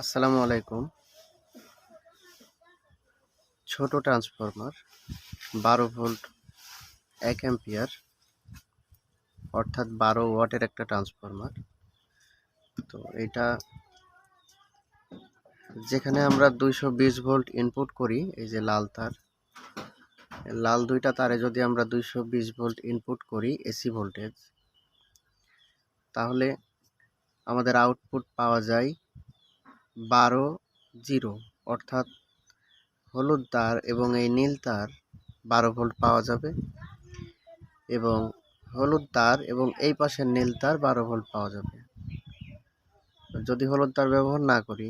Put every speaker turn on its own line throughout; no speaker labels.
আসসালামু আলাইকুম। ছোট ট্রান্সফরমার, বারো ভোল্ট, এক অ্যাম্পিয়ার, অর্থাৎ বারো ওয়াটের একটা ট্রান্সফরমার। তো এটা যেখানে আমরা দুইশো বিশ ভোল্ট ইনপুট করি, এই যে লাল তার লাল দুইটা তারে যদি আমরা দুইশো বিশ ভোল্ট ইনপুট করি এসি ভোল্টেজ তাহলে আমাদের আউটপুট পাওয়া যায় বারো জিরো, অর্থাৎ হলুদ তার এবং এই নীল তার বারো ভোল্ট পাওয়া যাবে। এবং হলুদ তার এবং এই পাশের নীল তার বারো ভোল্ট পাওয়া যাবে। যদি হলুদ তার ব্যবহার না করি,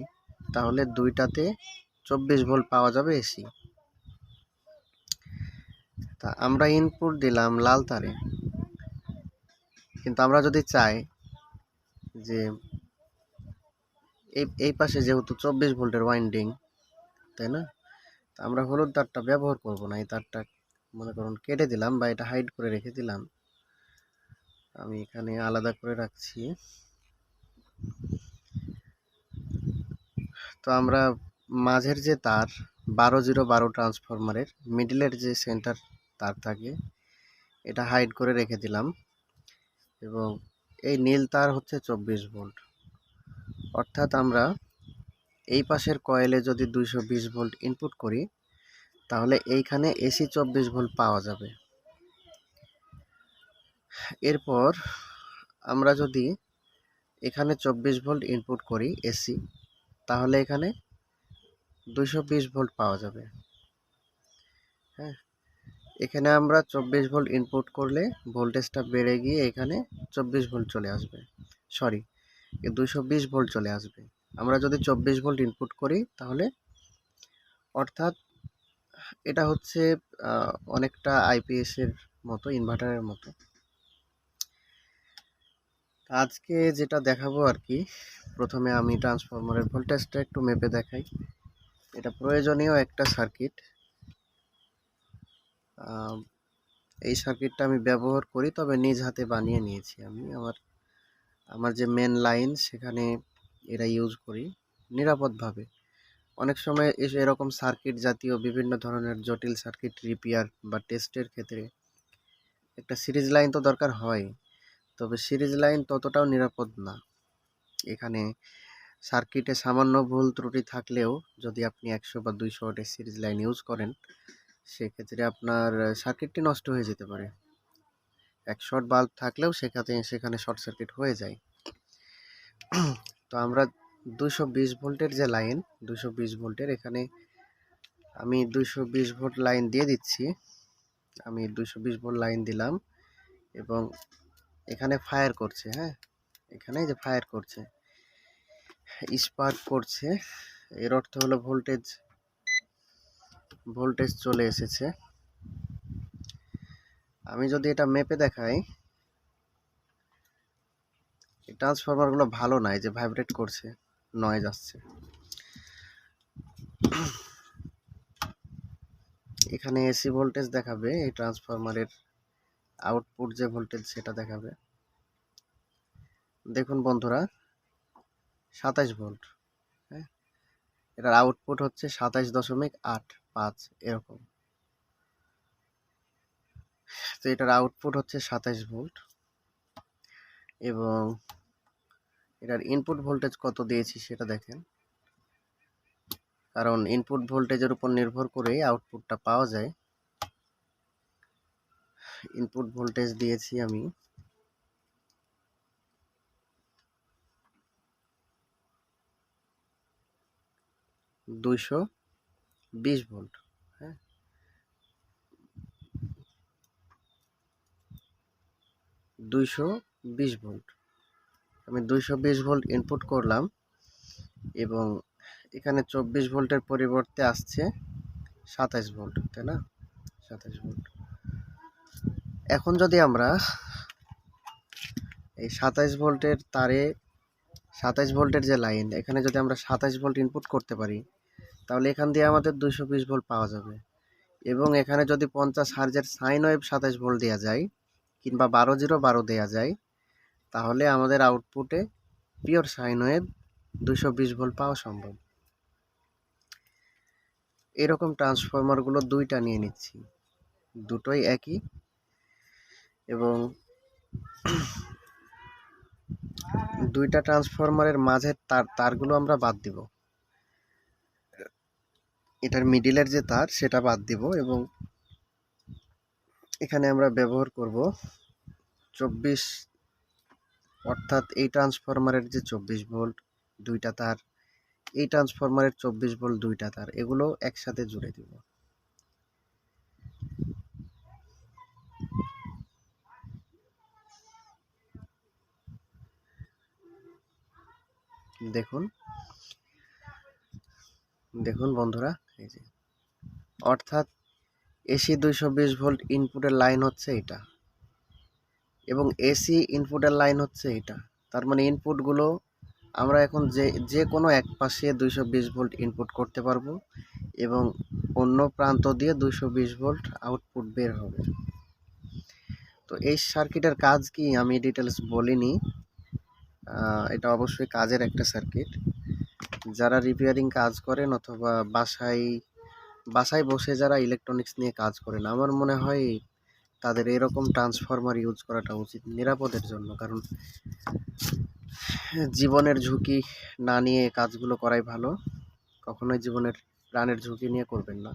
তাহলে দুইটাতে চব্বিশ ভোল্ট পাওয়া যাবে এসি। তা আমরা ইনপুট দিলাম লাল তারে। কিন্তু আমরা যদি চাই যে এই এই পাশে যেহেতু চব্বিশ ভোল্টের ওয়াইন্ডিং তাই না? আমরা হলুদ তারটা ব্যবহার করব না, এই তারটা মনে করুন কেটে দিলাম বা এটা হাইড করে রেখে দিলাম। আমি এখানে আলাদা করে রাখছি। তো আমরা মাঝের যে তার, বারো জিরো বারো ট্রান্সফরমারের মিডিলের যে সেন্টার তার থাকে, এটা হাইড করে রেখে দিলাম। এবং এই নীল তার হচ্ছে চব্বিশ ভোল্ট। অর্থাৎ আমরা এই পাশের কয়েলে যদি দুইশো বিশ ভোল্ট ইনপুট করি, তাহলে এইখানে এসি চব্বিশ ভোল্ট পাওয়া যাবে। এরপর আমরা যদি এখানে চব্বিশ ভোল্ট ইনপুট করি এসি, তাহলে এখানে বিশ ভোল্ট পাওয়া যাবে। হ্যাঁ এখানে আমরা চব্বিশ ভোল্ট ইনপুট করলে ভোল্টেজটা বেড়ে গিয়ে এখানে চব্বিশ ভোল্ট চলে আসবে। সরি দুইশো বিশ ভোল্ট চলে আসবে। আমরা যদি চব্বিশ ভোল্ট ইনপুট করি, তাহলে অর্থাৎ এটা হচ্ছে অনেকটা আইপিএসের মতো ইনভার্টারের মতো। আজকে যেটা দেখাবো আর কি, প্রথমে আমি ট্রান্সফরমারের ভোল্টেজটা একটু মেপে দেখাই। এটা প্রয়োজনীয় একটা সার্কিট এই সার্কিটটা আমি ব্যবহার করি, তবে নিজ হাতে বানিয়ে নিয়েছি আমি। আমার আমার যে মেন লাইন সেখানে এরা ইউজ করি নিরাপদভাবে। অনেক সময় এসে, এরকম সার্কিট জাতীয় বিভিন্ন ধরনের জটিল সার্কিট রিপেয়ার বা টেস্টের ক্ষেত্রে একটা সিরিজ লাইন তো দরকার হয়, তবে সিরিজ লাইন ততটাও নিরাপদ না। এখানে সার্কিটে সামান্য ভুল ত্রুটি থাকলেও যদি আপনি একশো বা দুইশো ওয়াটের সিরিজ লাইন ইউজ করেন, সেক্ষেত্রে আপনার সার্কিটটি নষ্ট হয়ে যেতে পারে। এক শর্ট বাল্ব থাকলেও সেখানে সেখানে শর্ট সার্কিট হয়ে যায়। তো আমরা দুশো বিশ ভোল্টের যে লাইন দুশো বিশ ভোল্টের এখানে আমি দুশো বিশ ভোল্ট লাইন দিয়ে দিচ্ছি। আমি দুশো বিশ ভোল্ট লাইন দিলাম এবং এখানে ফায়ার করছে হ্যাঁ? এখানে যে ফায়ার করছে। স্পার্ক করছে। এর অর্থ হলো ভোল্টেজ ভোল্টেজ চলে এসেছে। আমি যদি এটা মেপে দেখাই ট্রান্সফরমারগুলো ভালো নয় যে ভাইব্রেট করছে নয়েজ আসছে। এখানে এসি ভোল্টেজ দেখাবে, এই ট্রান্সফরমারের আউটপুট যে ভোল্টেজ সেটা দেখাবে। দেখুন বন্ধুরা সাতাইশ ভোল্ট হ্যাঁ? এটার আউটপুট হচ্ছে সাতাইশ দশমিক আট পাঁচ, এরকম। তো এটার আউটপুট হচ্ছে সাতাইশ ভোল্ট এবং এটার ইনপুট ভোল্টেজ কত দিয়েছি সেটা দেখেন। কারণ ইনপুট ভোল্টেজের উপর নির্ভর করেই আউটপুটটা পাওয়া যায়। ইনপুট ভোল্টেজ দিয়েছি আমি দুইশো বিশ ভোল্ট হ্যাঁ দুইশো বিশ ভোল্ট। আমি দুইশো বিশ ভোল্ট ইনপুট করলাম এবং এখানে চব্বিশ ভোল্টের পরিবর্তে আসছে সাতাইশ ভোল্ট, তাই না? সাতাইশ ভোল্ট। এখন যদি আমরা এই সাতাইশ ভোল্টের তারে, সাতাইশ ভোল্টের যে লাইন, এখানে যদি আমরা সাতাইশ ভোল্ট ইনপুট করতে পারি, তাহলে এখান দিয়ে আমাদের দুশো বিশ ভোল্ট পাওয়া যাবে। এবং এখানে যদি পঞ্চাশ হার্জের সাইন ওয়েভ সাতাইশ ভোল্ট দেওয়া যায় কিংবা বারো জিরো বারো দেওয়া যায়, তাহলে আমাদের আউটপুটে পিওর সাইন ওয়েভ দুইশো বিশ ভোল্ট পাওয়া সম্ভব। এরকম ট্রান্সফরমারগুলো দুইটা নিয়ে নিচ্ছি, দুটোই একই এবং দুইটা ট্রান্সফরমারের মাঝের তার, তারগুলো আমরা বাদ দিব। এটার মিডিলের যে তার, সেটা বাদ দিব এবং এখানে আমরা ব্যবহার করব চব্বিশ, অর্থাৎ এই ট্রান্সফরমারের যে চব্বিশ ভোল্ট দুইটা তার, এই ট্রান্সফরমারের চব্বিশ ভোল্ট দুইটা তার, এগুলো একসাথে জুড়ে দিব। দেখুন দেখুন বন্ধুরা, এই যে, অর্থাৎ এসি দুইশো বিশ ভোল্ট ইনপুটের লাইন হচ্ছে এটা। এবং এসি ইনপুটের লাইন হচ্ছে এটা। তার মানে ইনপুটগুলো আমরা এখন যে যে কোনো এক পাশে দুইশো বিশ ভোল্ট ইনপুট করতে পারব এবং অন্য প্রান্ত দিয়ে দুইশো বিশ ভোল্ট আউটপুট বের হবে। তো এই সার্কিটের কাজ কি আমি ডিটেলস বলিনি। এটা অবশ্যই কাজের একটা সার্কিট যারা রিপেয়ারিং কাজ করেন অথবা বাসায় বাসায় বসে যারা ইলেকট্রনিক্স নিয়ে কাজ করেন, আমার মনে হয় তাদের এরকম ট্রান্সফরমার ইউজ করাটা উচিত নিরাপদের জন্য। কারণ, জীবনের ঝুঁকি না নিয়ে কাজগুলো করাই ভালো। কখনোই জীবনের প্রাণের ঝুঁকি নিয়ে করবেন না।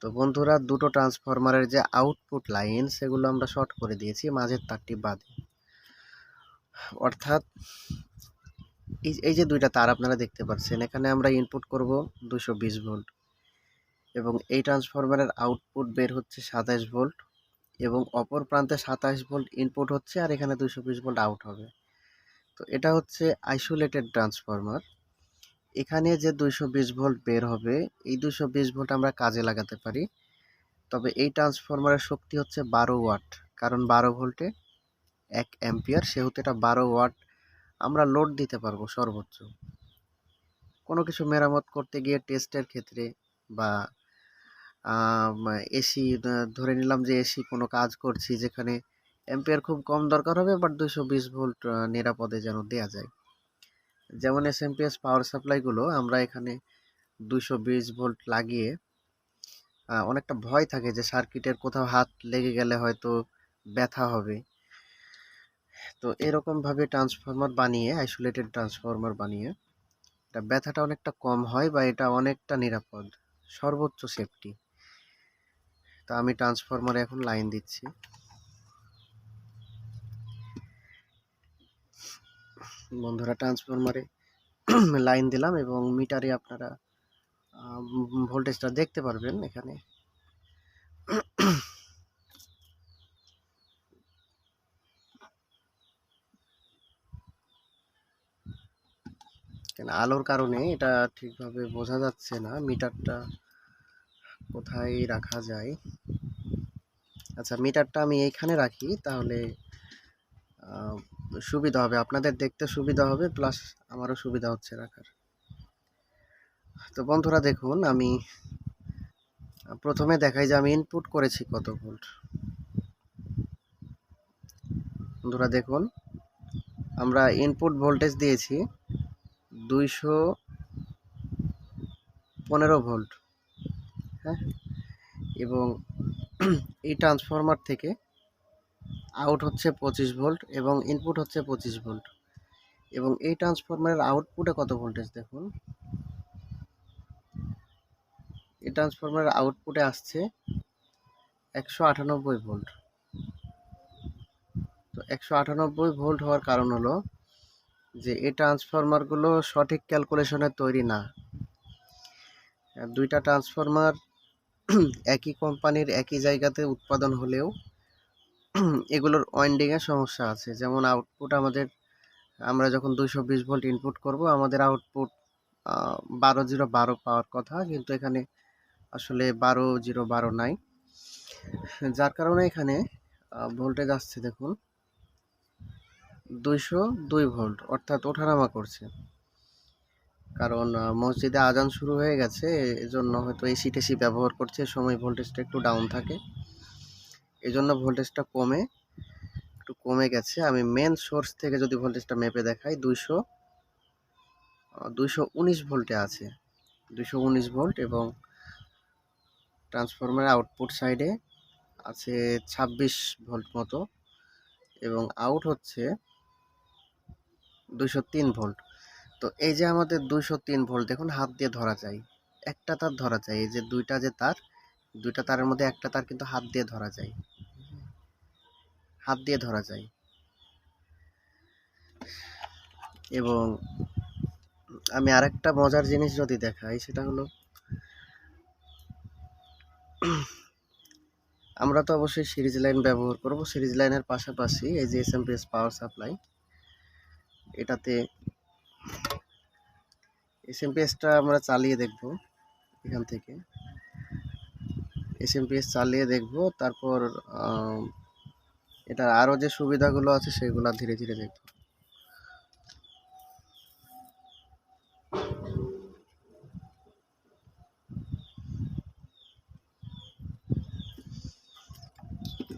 তো বন্ধুরা, দুটো ট্রান্সফরমারের যে আউটপুট লাইন সেগুলো আমরা শর্ট করে দিয়েছি, মাঝের তারটি বাদে। অর্থাৎ এই যে দুইটা তার আপনারা দেখতে পাচ্ছেন, এখানে আমরা ইনপুট করব দুশো বিশ ভোল্ট এবং এই ট্রান্সফরমারের আউটপুট বের হচ্ছে সাতাশ ভোল্ট এবং অপর প্রান্তে সাতাশ ভোল্ট ইনপুট হচ্ছে আর এখানে দুশো বিশ ভোল্ট আউট হবে। তো এটা হচ্ছে আইসোলেটেড ট্রান্সফরমার এখানে যে দুইশো বিশ ভোল্ট বের হবে, এই দুশো বিশ ভোল্ট আমরা কাজে লাগাতে পারি। তবে এই ট্রান্সফরমারের শক্তি হচ্ছে বারো ওয়াট কারণ বারো ভোল্টে এক অ্যাম্পিয়ার সেহেতু এটা বারো ওয়াট আমরা লোড দিতে পারব সর্বোচ্চ। কোনো কিছু মেরামত করতে গিয়ে টেস্টের ক্ষেত্রে বা এসি ধরে নিলাম যে এসি কোনো কাজ করছি যেখানে অ্যাম্পিয়ার খুব কম দরকার হবে বাট দুশো বিশ ভোল্ট নিরাপদে যেন দেওয়া যায়। যেমন এস এমপিএস পাওয়ার সাপ্লাইগুলো আমরা এখানে দুশো বিশ ভোল্ট লাগিয়ে অনেকটা ভয় থাকে যে সার্কিটের কোথাও হাত লেগে গেলে হয়তো ব্যথা হবে। তো এরকমভাবে ট্রান্সফরমার বানিয়ে আইসোলেটেড ট্রান্সফরমার বানিয়ে, এটা ব্যথাটা অনেকটা কম হয় বা এটা অনেকটা নিরাপদ, সর্বোচ্চ সেফটি তো আমি ট্রান্সফরমারে এখন লাইন দিচ্ছি। বন্ধুরা ট্রান্সফরমারে লাইন দিলাম এবং মিটারে আপনারা ভোল্টেজটা দেখতে পারবেন এখানে। কেন আলোর কারণে এটা ঠিকভাবে বোঝা যাচ্ছে না, মিটারটা কোথায় রাখা যায়। আচ্ছা মিটারটা আমি এইখানে রাখি, তাহলে সুবিধা হবে। আপনাদের দেখতে সুবিধা হবে, প্লাস আমারও সুবিধা হচ্ছে রাখার। তো বন্ধুরা দেখুন, আমি, প্রথমে দেখাই যে আমি ইনপুট করেছি কত ভোল্ট বন্ধুরা দেখুন, আমরা ইনপুট ভোল্টেজ দিয়েছি। দুইশো পনেরো ভোল্ট হ্যাঁ? এবং এই ট্রান্সফরমার থেকে আউট হচ্ছে পঁচিশ ভোল্ট এবং ইনপুট হচ্ছে পঁচিশ ভোল্ট। এবং এই ট্রান্সফরমারের আউটপুটে কত ভোল্টেজ দেখুন? এই ট্রান্সফরমারের আউটপুটে আসছে একশো আটানব্বই ভোল্ট। তো একশো আটানব্বই ভোল্ট হওয়ার কারণ হলো যে এই ট্রান্সফরমারগুলো সঠিক ক্যালকুলেশনে তৈরি না। দুইটা ট্রান্সফরমার একই কোম্পানির একই জায়গাতে উৎপাদন হলেও এগুলোর ওয়াইন্ডিংয়ে সমস্যা আছে। যেমন আউটপুট আমাদের, আমরা যখন দুইশো বিশ ভোল্ট ইনপুট করব, আমাদের আউটপুট বারো জিরো বারো পাওয়ার কথা, কিন্তু এখানে আসলে বারো জিরো বারো নাই। যার কারণে এখানে ভোল্টেজ আসছে দেখুন। দুইশো দুই ভোল্ট, অর্থাৎ ওঠানামা করছে। কারণ মসজিদে আজান শুরু হয়ে গেছে, এজন্য হয়তো এসি টেসি ব্যবহার করছে, সময় ভোল্টেজটা একটু ডাউন থাকে। এজন্য ভোল্টেজটা কমে, একটু কমে গেছে। আমি মেন সোর্স থেকে যদি ভোল্টেজটা মেপে দেখাই, দুইশো দুইশো উনিশ ভোল্টে আছে। দুইশো উনিশ ভোল্ট এবং ট্রান্সফরমার আউটপুট সাইডে আছে ছাব্বিশ ভোল্ট মতো। এবং আউট হচ্ছে দুইশো তিন ভোল্ট। তো এই যে আমাদের দুইশো তিন ভোল্ট, দেখুন হাত দিয়ে ধরা যায়। একটা তার ধরা যায়, এই যে দুইটা যে তার, দুইটা তারের মধ্যে একটা তার কিন্তু হাত দিয়ে ধরা যায়। হাত দিয়ে ধরা যায়। এবং আমি আরেকটা মজার জিনিস যদি দেখাই, সেটা হলো আমরা তো অবশ্যই সিরিজ লাইন ব্যবহার করব। সিরিজ লাইনের পাশাপাশি এই যে S M P S power supply এটাতে এসএমপিএসটা আমরা চালিয়ে দেখব এখান থেকে। এসএমপিএস চালিয়ে দেখব, তারপর এটা এটার আরও যে সুবিধাগুলো আছে সেগুলো ধীরে ধীরে দেখব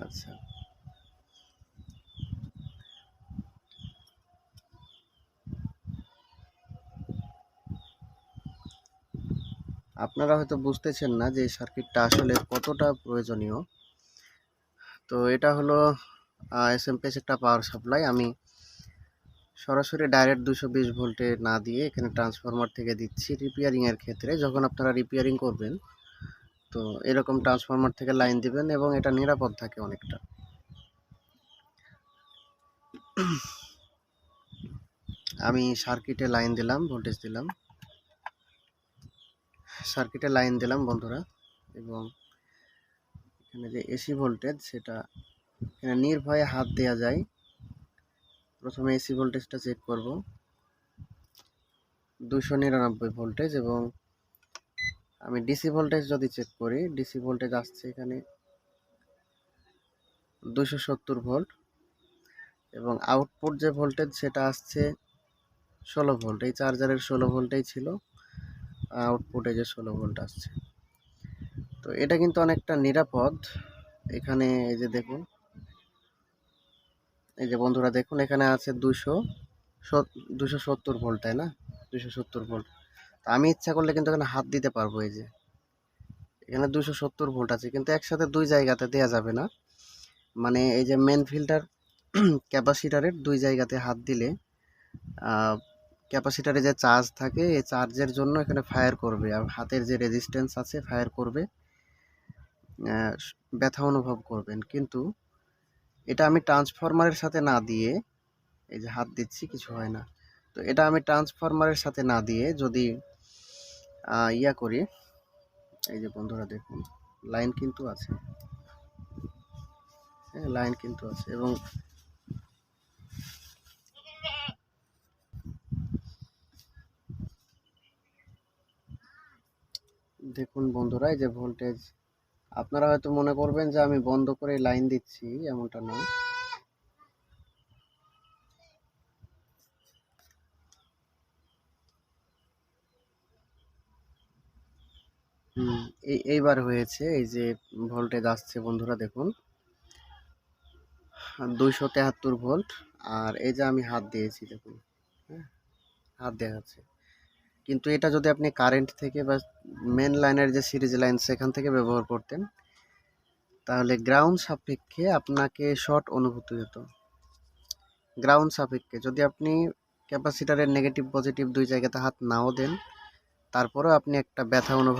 আচ্ছা আপনারা হয়তো বুঝতেছেন না যে সার্কিটটা আসলে কতটা প্রয়োজনীয়। তো এটা হলো এস এসএমপিএস একটা পাওয়ার সাপ্লাই আমি সরাসরি ডাইরেক্ট দুশো বিশ ভোল্টে না দিয়ে এখানে ট্রান্সফরমার থেকে দিচ্ছি রিপেয়ারিংয়ের ক্ষেত্রে। যখন আপনারা রিপেয়ারিং করবেন, তো এরকম ট্রান্সফরমার থেকে লাইন দিবেন এবং এটা নিরাপদ থাকে অনেকটা। আমি সার্কিটে লাইন দিলাম ভোল্টেজ দিলাম। সার্কিটে লাইন দিলাম বন্ধুরা। এবং এখানে যে এসি ভোল্টেজ সেটা এখানে নির্ভয়ে হাত দেওয়া যায়। প্রথমে এসি ভোল্টেজটা চেক করব। দুশো নিরানব্বই ভোল্টেজ এবং আমি ডিসি ভোল্টেজ যদি চেক করি ডিসি ভোল্টেজ আসছে এখানে দুশো সত্তর ভোল্ট এবং আউটপুট যে ভোল্টেজ সেটা আসছে ষোলো ভোল্ট এই চার্জারের ষোলো ভোল্টেই ছিল। আউটপুটে যে ষোলো ভোল্ট আসছে। তো এটা কিন্তু অনেকটা নিরাপদ। এখানে এই যে দেখুন, এই যে বন্ধুরা দেখুন, এখানে আছে দুশো দুশো সত্তর ভোল্ট তাই না? দুশো সত্তর ভোল্ট আমি ইচ্ছা করলে কিন্তু এখানে হাত দিতে পারব এই যে। এখানে দুশো সত্তর ভোল্ট আছে, কিন্তু একসাথে দুই জায়গাতে দেওয়া যাবে না। মানে এই যে মেন ফিল্টার ক্যাপাসিটারের দুই জায়গাতে হাত দিলে ক্যাপাসিটারে যে চার্জ থাকে, এই চার্জের জন্য এখানে ফায়ার করবে। আর হাতের যে রেজিস্ট্যান্স আছে ফায়ার করবে। ব্যথা অনুভব করবেন। কিন্তু এটা আমি ট্রান্সফরমারের সাথে না দিয়ে, এই যে হাত দিচ্ছি, কিছু হয় না। তো এটা আমি ট্রান্সফরমারের সাথে না দিয়ে যদি ইয়া করি, এই যে বন্ধুরা দেখুন লাইন কিন্তু আছে। হ্যাঁ লাইন কিন্তু আছে। এবং দেখুন বন্ধুরা, এই যে ভোল্টেজ আপনারা হয়তো মনে করবেন যে আমি বন্ধ করে লাইন দিচ্ছি, এমনটা না এইবার হয়েছে, এই যে ভোল্টেজ আসছে বন্ধুরা, দেখুন। দুইশো তেহাত্তর ভোল্ট আর এই যে আমি হাত দিয়েছি, দেখুন হ্যাঁ হাত দেখাচ্ছে। কিন্তু এটা যদি আপনি কারেন্ট থেকে বা মেন লাইনের যে সিরিজ লাইন সেখান থেকে ব্যবহার করতেন, তাহলে গ্রাউন্ড সাপেক্ষে আপনাকে শর্ট অনুভূতি হতো। গ্রাউন্ড সাপেক্ষে যদি আপনি ক্যাপাসিটারের নেগেটিভ পজিটিভ দুই জায়গাতে হাত নাও দেন, তারপরেও আপনি একটা ব্যথা অনুভব